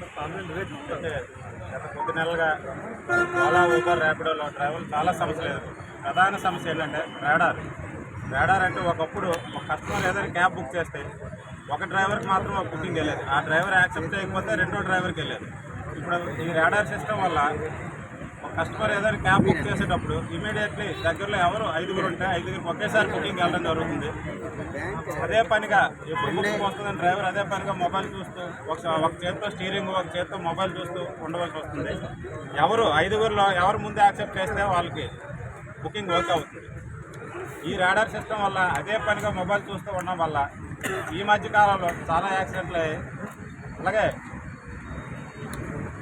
గత కొద్ది నెలలుగా ఓలా ఊబర్ ర్యాపిడోలో ట్రావెల్ చాలా సమస్యలు లేదు. ప్రధాన సమస్య ఏంటంటే రాడార్ రాడార్ అంటే ఒకప్పుడు ఒక కస్టమర్ ఏదైనా క్యాబ్ బుక్ చేస్తే ఒక డ్రైవర్కి మాత్రం ఒక బుకింగ్ వెళ్ళేది. ఆ డ్రైవర్ యాక్సెప్ట్ చేయకపోతే రెండో డ్రైవర్కి వెళ్ళేది. ఇప్పుడు ఈ రేడార్ సిస్టమ్ వల్ల కస్టమర్ ఏదైనా క్యాబ్ బుక్ చేసేటప్పుడు ఇమీడియట్లీ దగ్గరలో ఎవరు ఐదుగురు ఉంటే ఐదుగురు ఒకేసారి బుకింగ్ వెళ్ళడం జరుగుతుంది. అదే పనిగా ఎప్పుడు బుకింగ్ వస్తుందని డ్రైవర్ అదే పనిగా మొబైల్ చూస్తూ ఒక ఒక చేత్తో స్టీరింగ్ ఒక చేతితో మొబైల్ చూస్తూ ఉండవలసి వస్తుంది. ఎవరు ఐదుగురులో ఎవరు ముందే యాక్సెప్ట్ చేస్తే వాళ్ళకి బుకింగ్ వర్క్ అవుతుంది. ఈ రాడార్ సిస్టమ్ వల్ల అదే పనిగా మొబైల్ చూస్తూ ఉండడం వల్ల ఈ మధ్య కాలంలో చాలా యాక్సిడెంట్లు అయ్యాయి. అలాగే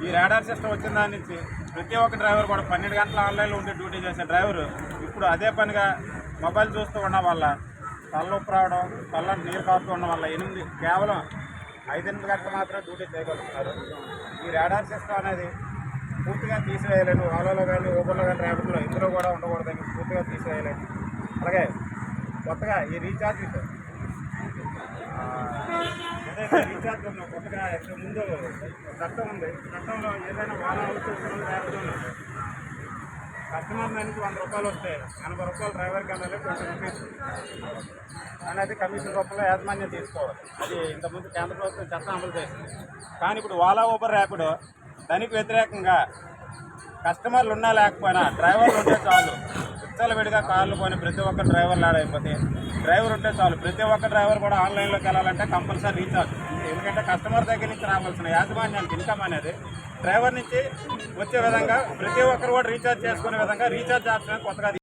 ఈ రాడార్ సిస్టమ్ వచ్చిన దాని నుంచి ప్రతి ఒక్క డ్రైవర్ కూడా పన్నెండు గంటల ఆన్లైన్లో ఉండి డ్యూటీ చేసే డ్రైవర్ ఇప్పుడు అదే పనిగా మొబైల్ చూస్తూ ఉండడం వల్ల తలనొప్పి రావడం తల్ల నీరు కాస్తూ ఉండడం వల్ల ఎనిమిది కేవలం ఐదెనిమిది గంటలు మాత్రమే డ్యూటీ చేయగలుగుతున్నారు. ఈ రాడార్ సిస్టమ్ అనేది పూర్తిగా తీసివేయలేను. ఓలాలో కానీ ఊబర్లో కానీ ర్యాపిడ్లో ఇందులో కూడా ఉండకూడదని పూర్తిగా తీసివేయలేదు అలాగే కొత్తగా ఈ రీఛార్జ్ ఆ, రీఛార్జ్ కొత్తగా ఇంతకు ముందు చట్టం ఉంది చట్టంలో ఏదైనా వాహనం అవుతుంది ర్యాపిడోలో కస్టమర్ నుంచి వంద రూపాయలు వస్తే ఎనభై రూపాయలు డ్రైవర్కి వెళ్ళాలి ట్వంటీ రూపీస్ అనేది కమిషన్ రూపంలో యాజమాన్యం తీసుకోవాలి అది ఇంతకుముందు కేంద్ర ప్రభుత్వం చట్టం అమలు చేసింది కానీ ఇప్పుడు ఓలా ఊబర్ ర్యాపిడో దానికి వ్యతిరేకంగా కస్టమర్లు ఉన్నా లేకపోయినా డ్రైవర్లు ఉంటే చాలు. విడిగా కార్లు పోయిన ప్రతి ఒక్క డ్రైవర్ లాడైపోతే డ్రైవర్ ఉంటే చాలు. ప్రతి ఒక్క డ్రైవర్ కూడా ఆన్లైన్లోకి వెళ్ళాలంటే కంపల్సరీ రీఛార్జ్. ఎందుకంటే కస్టమర్ దగ్గర నుంచి రావాల్సిన యాజమాన్యానికి ఇన్కమ్ అనేది డ్రైవర్ నుంచి వచ్చే విధంగా ప్రతి ఒక్కరు కూడా రీఛార్జ్ చేసుకునే విధంగా రీఛార్జ్ ఆప్షన్ కొత్తగా